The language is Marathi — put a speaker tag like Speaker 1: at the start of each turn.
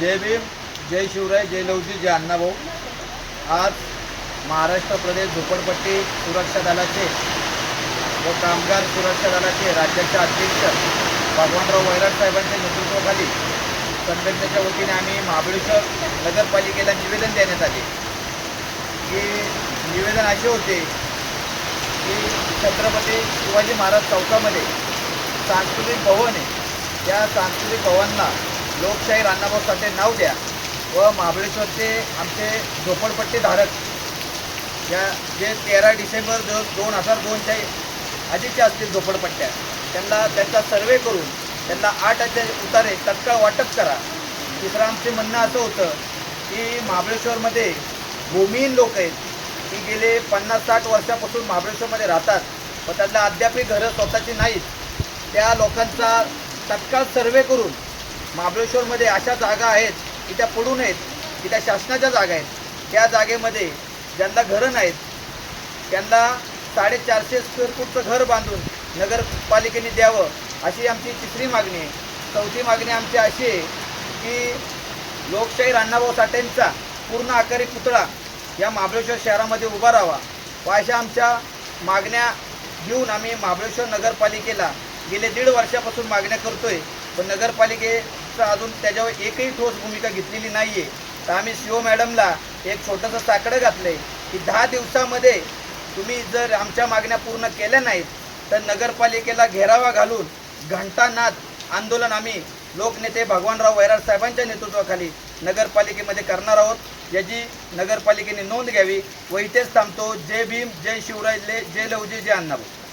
Speaker 1: जय भीम जय शिवराय जय लवजी जय अण्णाभाऊ. आज महाराष्ट्र प्रदेश झोपडपट्टी सुरक्षा दलाचे व कामगार सुरक्षा दलाचे राज्याचे अध्यक्ष भगवानराव वैराट साहेबांच्या नेतृत्वाखाली संघटनेच्या वतीने आम्ही महाबळेश्वर नगरपालिकेला निवेदन देण्यात आले. की निवेदन असे होते की छत्रपती शिवाजी महाराज चौकामध्ये सांस्कृतिक भवन आहे. त्या सांस्कृतिक भवनला लोकशाही अण्णाभाऊ साठे नाव द्या व महाबळेश्वरचे आमचे झोपडपट्टी धारक या जे तेरा डिसेंबर दो दोन हजार दोनच्या आधीच्या असतील झोपडपट्ट्या त्यांना त्यांचा सर्वे करून त्यांना आठ असे उतारे तत्काळ वाटप करा. दुसरं आमचे म्हणणं असं होतं की महाबळेश्वरमध्ये भूमिहीन लोक आहेत. की गेले पन्नास साठ वर्षापासून महाबळेश्वरमध्ये राहतात. व त्यांना अद्यापही घरं स्वतःची नाहीत. त्या लोकांचा तत्काळ सर्वे करून महाबळेश्वरमध्ये अशा जागा आहेत की त्या पडू नयेत की त्या शासनाच्या जागा आहेत. त्या जागेमध्ये ज्यांना घरं नाहीत त्यांना साडेचारशे स्क्वेअर फूटचं घर बांधून नगरपालिकेने द्यावं अशी आमची तिसरी मागणी आहे. चौथी मागणी आमची अशी आहे की लोकशाही अण्णाभाऊ साठेंचा पूर्ण आकारी पुतळा या महाबळेश्वर शहरामध्ये उभा राहावा व अशा आमच्या मागण्या घेऊन आम्ही महाबळेश्वर नगरपालिकेला गेले दीड वर्षापासून मागण्या करतोय. पण नगरपालिके नगरपालिकेचं अजून त्याच्यावर एकही ठोस भूमिका घेतलेली नाही आहे तर आम्ही सी ओ मॅडमला एक छोटंसं साकडं घातलं आहे की दहा दिवसामध्ये तुम्ही जर आमच्या मागण्या पूर्ण केल्या नाहीत तर नगरपालिकेला घेरावा घालून घंटानाद आंदोलन आम्ही लोकनेते भगवानराव वैराट साहेबांच्या नेतृत्वाखाली नगरपालिकेमध्ये करणार आहोत. याची नगरपालिकेने नोंद घ्यावी व इथेच थांबतो. जय भीम जय शिवराय जय लवजी जय अण्णाभाऊ.